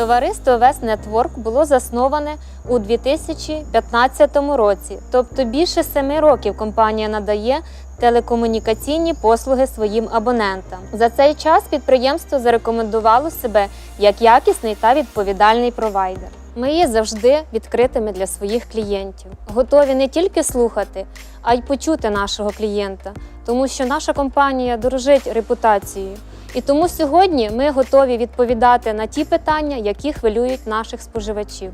Товариство Вест Нетворк було засноване у 2015 році, тобто більше семи років компанія надає телекомунікаційні послуги своїм абонентам. За цей час підприємство зарекомендувало себе як якісний та відповідальний провайдер. Ми є завжди відкритими для своїх клієнтів, готові не тільки слухати, а й почути нашого клієнта, тому що наша компанія дорожить репутацією. І тому сьогодні ми готові відповідати на ті питання, які хвилюють наших споживачів.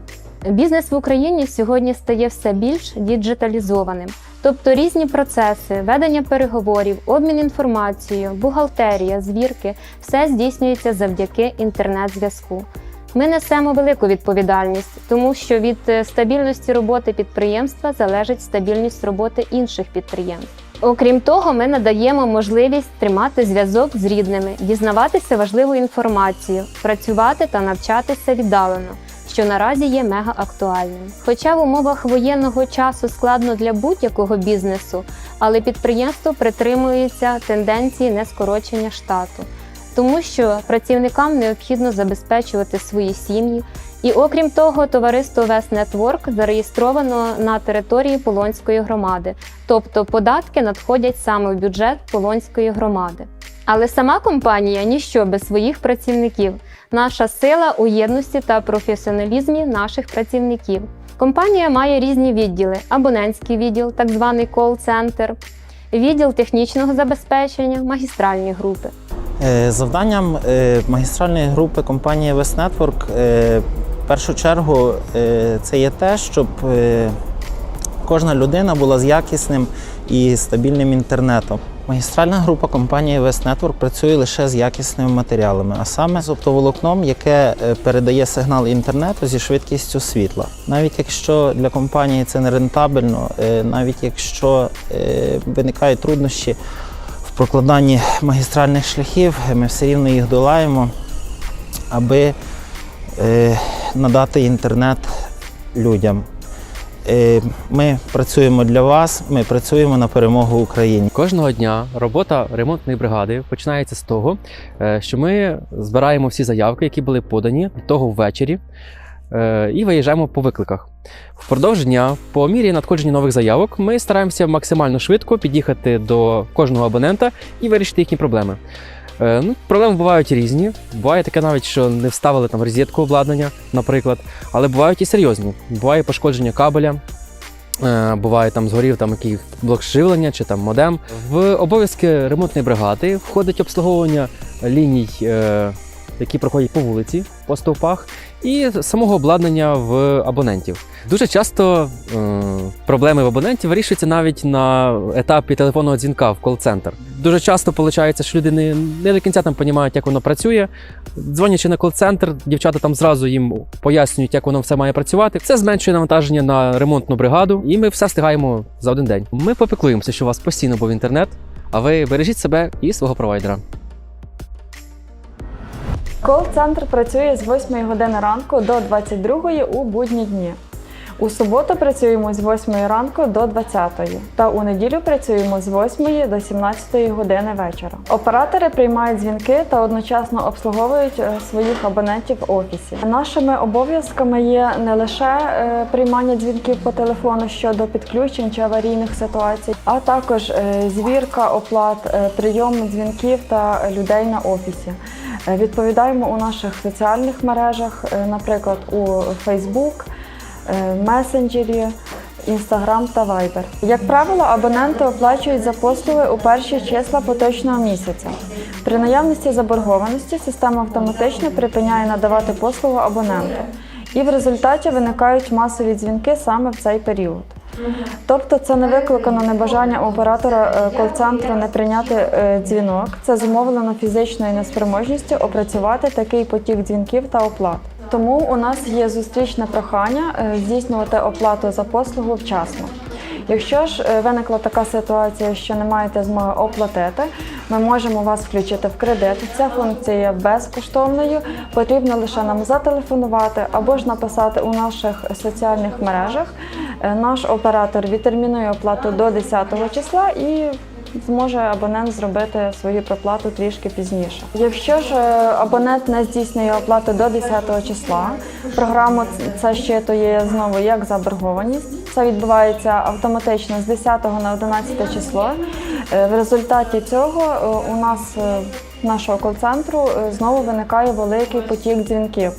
Бізнес в Україні сьогодні стає все більш діджиталізованим, тобто різні процеси, ведення переговорів, обмін інформацією, бухгалтерія, звірки все здійснюється завдяки інтернет-зв'язку. Ми несемо велику відповідальність, тому що від е, стабільності роботи підприємства залежить стабільність роботи інших підприємств. Окрім того, ми надаємо можливість тримати зв'язок з рідними, дізнаватися важливу інформацію, працювати та навчатися віддалено, що наразі є мега актуальним. Хоча в умовах воєнного часу складно для будь-якого бізнесу, але підприємство притримується тенденції нескорочення штату тому що працівникам необхідно забезпечувати свої сім'ї. І окрім того, товариство Вест Нетворк зареєстровано на території Полонської громади, тобто податки надходять саме в бюджет Полонської громади. Але сама компанія ніщо без своїх працівників. Наша сила у єдності та професіоналізмі наших працівників. Компанія має різні відділи: абонентський відділ, так званий кол-центр, відділ технічного забезпечення, магістральні групи. Е, Завданням е, магістральної групи компанії West Network е, в першу чергу це є те, щоб кожна людина була з якісним і стабільним інтернетом. Магістральна група компанії West Network працює лише з якісними матеріалами, а саме з оптоволокном, яке передає сигнал інтернету зі швидкістю світла. Навіть якщо для компанії це не рентабельно, навіть якщо виникають труднощі прокладанні магістральних шляхів, ми все рівно їх долаємо, аби е, надати інтернет людям. Е, Ми працюємо для вас, ми працюємо на перемогу Україні. Кожного дня робота ремонтної бригади починається з того, е, що ми збираємо всі заявки, які були подані того ввечері, і виїжджаємо по викликах. Впродовж дня, по мірі надходження нових заявок, ми стараємося максимально швидко під'їхати до кожного абонента і вирішити їхні проблеми. Е, Ну, проблеми бувають різні. Буває таке навіть, що не вставили там розетку обладнання, наприклад, але бувають і серйозні. Буває пошкодження кабеля, е, буває там згорів там який блок живлення чи там модем. В обов'язки ремонтної бригади входить обслуговування ліній, е, які проходять по вулиці, по стовпах, і самого обладнання в абонентів. Дуже часто е, проблеми в абонентів вирішуються навіть на етапі телефонного дзвінка в кол-центр. Дуже часто виходить, що люди не, не до кінця там розуміють, як воно працює. Дзвонячи на кол-центр, дівчата там зразу їм пояснюють, як воно все має працювати. Це зменшує навантаження на ремонтну бригаду, і ми все встигаємо за один день. Ми попіклуємося, що у вас постійно був інтернет, а ви бережіть себе і свого провайдера. Кол-центр працює з 8 години ранку до 22 у будні дні. У суботу працюємо з 8 ранку до 20 та у неділю працюємо з 8 до 17 години вечора. Оператори приймають дзвінки та одночасно обслуговують е, своїх абонентів в офісі. Нашими обов'язками є не лише е, приймання дзвінків по телефону щодо підключень чи аварійних ситуацій, а також е, звірка оплат, прийом дзвінків та людей на офісі. Е, Відповідаємо у наших соціальних мережах, е, наприклад, у Facebook, месенджері, Instagram та Viber. Як правило, абоненти оплачують за послуги у перші числа поточного місяця. При наявності заборгованості система автоматично припиняє надавати послугу абоненту. І в результаті виникають масові дзвінки саме в цей період. Тобто це не викликано небажання оператора е, кол-центру не прийняти е, дзвінок. Це зумовлено фізичною неспроможністю опрацювати такий потік дзвінків та оплат. Тому у нас є зустрічне прохання е, здійснювати оплату за послугу вчасно. Якщо ж виникла така ситуація, що не маєте змоги оплатити, ми можемо вас включити в кредит. Ця функція є безкоштовною. Потрібно лише нам зателефонувати або ж написати у наших соціальних мережах. Е, Наш оператор відтермінує оплату до 10 числа і зможе абонент зробити свою проплату трішки пізніше. Якщо ж е, абонент не здійснює оплату до 10 числа, програма це щитує знову як заборгованість. Це відбувається автоматично з 10 на 11 число. Е, В результаті цього у нас нашого кол-центру знову виникає великий потік дзвінків.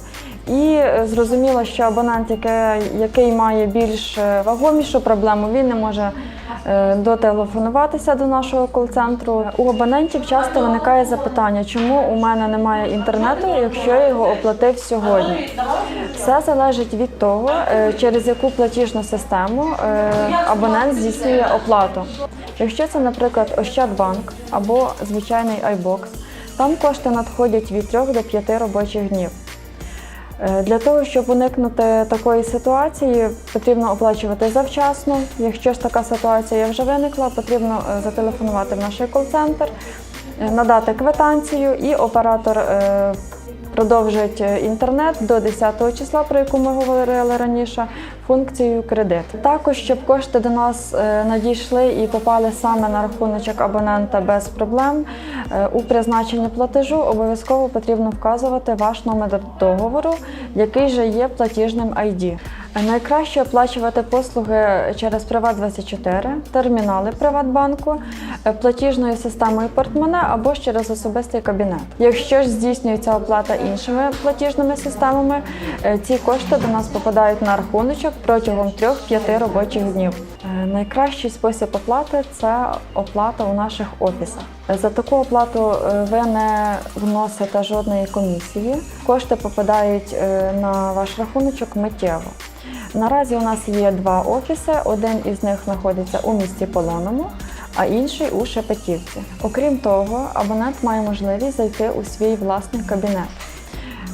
І е, зрозуміло, що абонент, який має більш е, вагомішу проблему, він не може е, дотелефонуватися до нашого кол-центру. У абонентів часто виникає запитання, чому у мене немає інтернету, якщо я його оплатив сьогодні. Все залежить від того, через яку платіжну систему абонент здійснює оплату. Якщо це, наприклад, Ощадбанк або звичайний iBox, там кошти надходять від 3 до 5 робочих днів. Е, Для того, щоб уникнути такої ситуації, потрібно оплачувати завчасно. Якщо ж така ситуація вже виникла, потрібно е, зателефонувати в наш кол-центр, е, надати квитанцію, і оператор продовжить е, інтернет до 10 числа, про яку ми говорили раніше, функцію кредит. Також, щоб кошти до нас е, надійшли і попали саме на рахуночок абонента без проблем, е, у призначенні платежу обов'язково потрібно вказувати ваш номер договору, який же є платіжним ID. Найкраще оплачувати послуги через Приват24, термінали Приватбанку, е, платіжною системою портмоне або ж через особистий кабінет. Якщо ж здійснюється оплата іншими платіжними системами, е, ці кошти до нас попадають на рахуночок протягом 3-5 робочих днів. Е, Найкращий спосіб оплати це оплата у наших офісах. За таку оплату ви не вносите жодної комісії. Кошти попадають на ваш рахуночок миттєво. Наразі у нас є два офіси. Один із них знаходиться у місті Полоному, а інший у Шепетівці. Окрім того, абонент має можливість зайти у свій власний кабінет.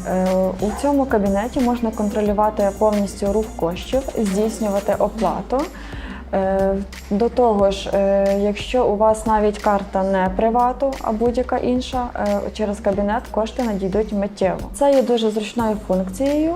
Е, У цьому кабінеті можна контролювати повністю рух коштів, здійснювати оплату. Е, До того ж, е, якщо у вас навіть карта не привату, а будь-яка інша, через кабінет кошти надійдуть миттєво. Це є дуже зручною функцією.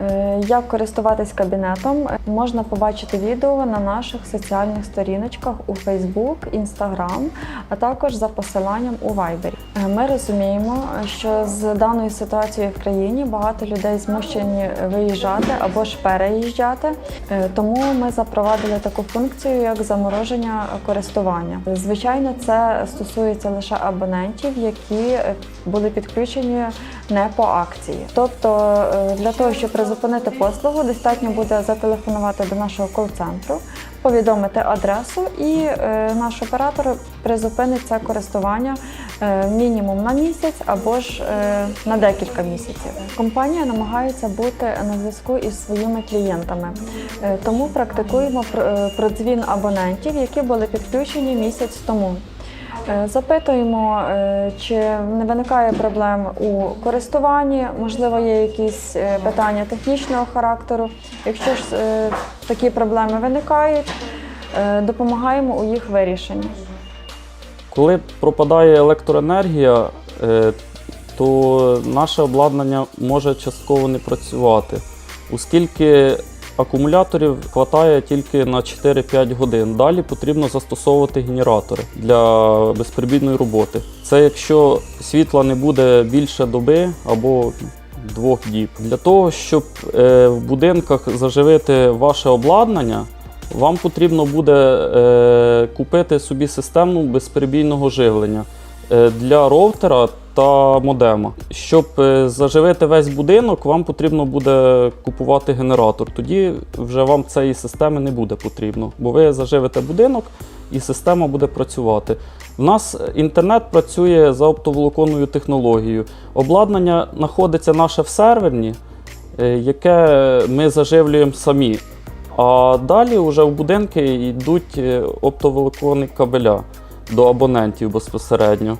Е, Як користуватись кабінетом, можна побачити відео на наших соціальних сторіночках у Facebook, Instagram, а також за посиланням у Viber. Е, Ми розуміємо, що з даною ситуацією в країні багато людей змушені виїжджати або ж переїжджати. Е, Тому ми запровадили таку функцію, як замороження користування. Звичайно, це стосується лише абонентів, які були підключені не по акції. Тобто, е, для того, щоб призупинити послугу, достатньо буде зателефонувати до нашого кол-центру, повідомити адресу, і е, наш оператор призупинить це користування е, мінімум на місяць або ж на декілька місяців. Компанія намагається бути на зв'язку із своїми клієнтами, тому практикуємо пр- продзвін абонентів, які були підключені місяць тому. Е, Запитуємо, е, чи не виникає проблем у користуванні, можливо, є якісь е, питання технічного характеру. Якщо ж такі проблеми виникають, допомагаємо у їх вирішенні. Коли пропадає електроенергія, то наше обладнання може частково не працювати, оскільки акумуляторів вистачає тільки на 4-5 годин. Далі потрібно застосовувати генератори для безперебійної роботи. Це якщо світла не буде більше доби або двох діб. Для того, щоб е, в будинках заживити ваше обладнання, вам потрібно буде е, купити собі систему безперебійного живлення е, для роутера та модема. Щоб е, заживити весь будинок, вам потрібно буде купувати генератор. Тоді вже вам цієї системи не буде потрібно, бо ви заживите будинок і система буде працювати. У нас інтернет працює за оптоволоконною технологією. Обладнання знаходиться наше в серверні, е, яке ми заживлюємо самі. А далі вже в будинки йдуть е, оптоволоконні кабеля до абонентів безпосередньо.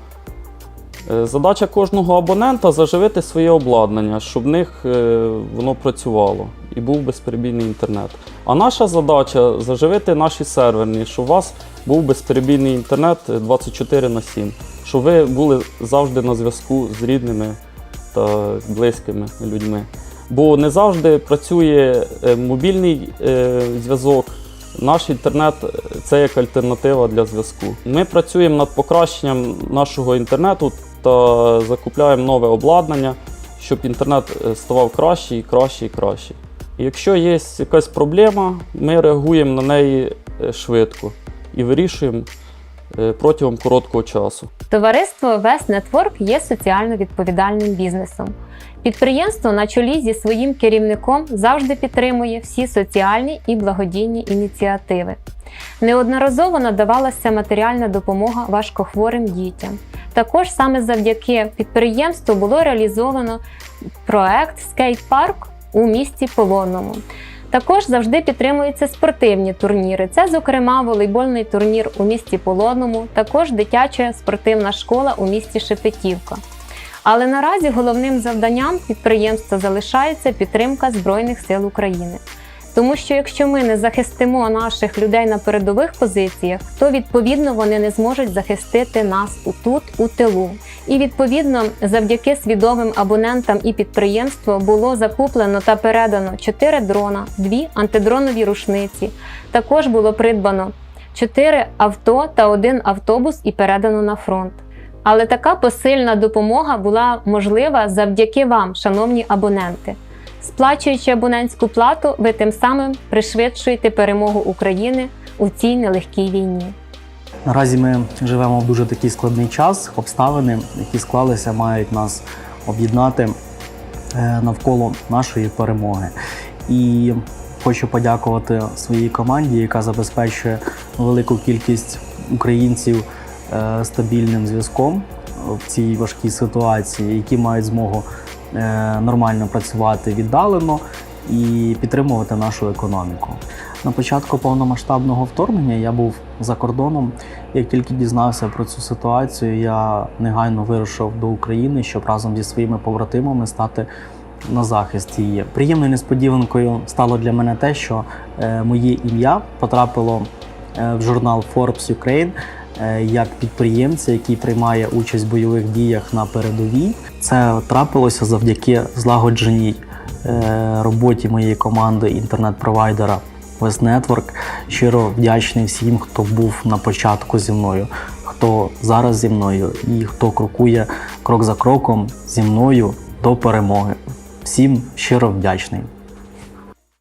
Е, Задача кожного абонента заживити своє обладнання, щоб в них е, воно працювало і був безперебійний інтернет. А наша задача заживити наші серверні, щоб у вас був безперебійний інтернет 24 на 7, щоб ви були завжди на зв'язку з рідними та близькими людьми. Бо не завжди працює е, мобільний е, зв'язок, Наш інтернет це як альтернатива для зв'язку. Ми працюємо над покращенням нашого інтернету та закупляємо нове обладнання, щоб інтернет е, ставав кращий, і краще І якщо є якась проблема, ми реагуємо на неї е, швидко і вирішуємо е, протягом короткого часу. Товариство Вест Нетворк є соціально відповідальним бізнесом. Підприємство на чолі зі своїм керівником завжди підтримує всі соціальні і благодійні ініціативи. Неодноразово надавалася матеріальна допомога важкохворим дітям. Також саме завдяки підприємству було реалізовано проект Скейт-парк у місті Полонному. Також завжди підтримуються спортивні турніри. Це, зокрема, волейбольний турнір у місті Полонному, також дитяча спортивна школа у місті Шепетівка. Але наразі головним завданням підприємства залишається підтримка Збройних сил України. Тому що якщо ми не захистимо наших людей на передових позиціях, то відповідно вони не зможуть захистити нас тут, у тилу. І відповідно, завдяки свідомим абонентам і підприємству було закуплено та передано 4 дрона, 2 антидронові рушниці. Також було придбано 4 авто та один автобус і передано на фронт. Але така посильна допомога була можлива завдяки вам, шановні абоненти. Сплачуючи абонентську плату, ви тим самим пришвидшуєте перемогу України у цій нелегкій війні. Наразі ми живемо в дуже такий складний час. Обставини, які склалися, мають нас об'єднати е, навколо нашої перемоги. І хочу подякувати своїй команді, яка забезпечує велику кількість українців е, стабільним зв'язком в цій важкій ситуації, які мають змогу нормально працювати віддалено і підтримувати нашу економіку. На початку повномасштабного вторгнення я був за кордоном. Як тільки дізнався про цю ситуацію, я негайно вирушив до України, щоб разом зі своїми побратимами стати на захист її. Приємною несподіванкою стало для мене те, що е, моє ім'я потрапило е, в журнал Forbes Ukraine е, як підприємця, який приймає участь в бойових діях на передовій. Це трапилося завдяки злагодженій е, роботі моєї команди інтернет-провайдера Network. Щиро вдячний всім, хто був на початку зі мною, хто зараз зі мною і хто крокує крок за кроком зі мною до перемоги. Всім щиро вдячний.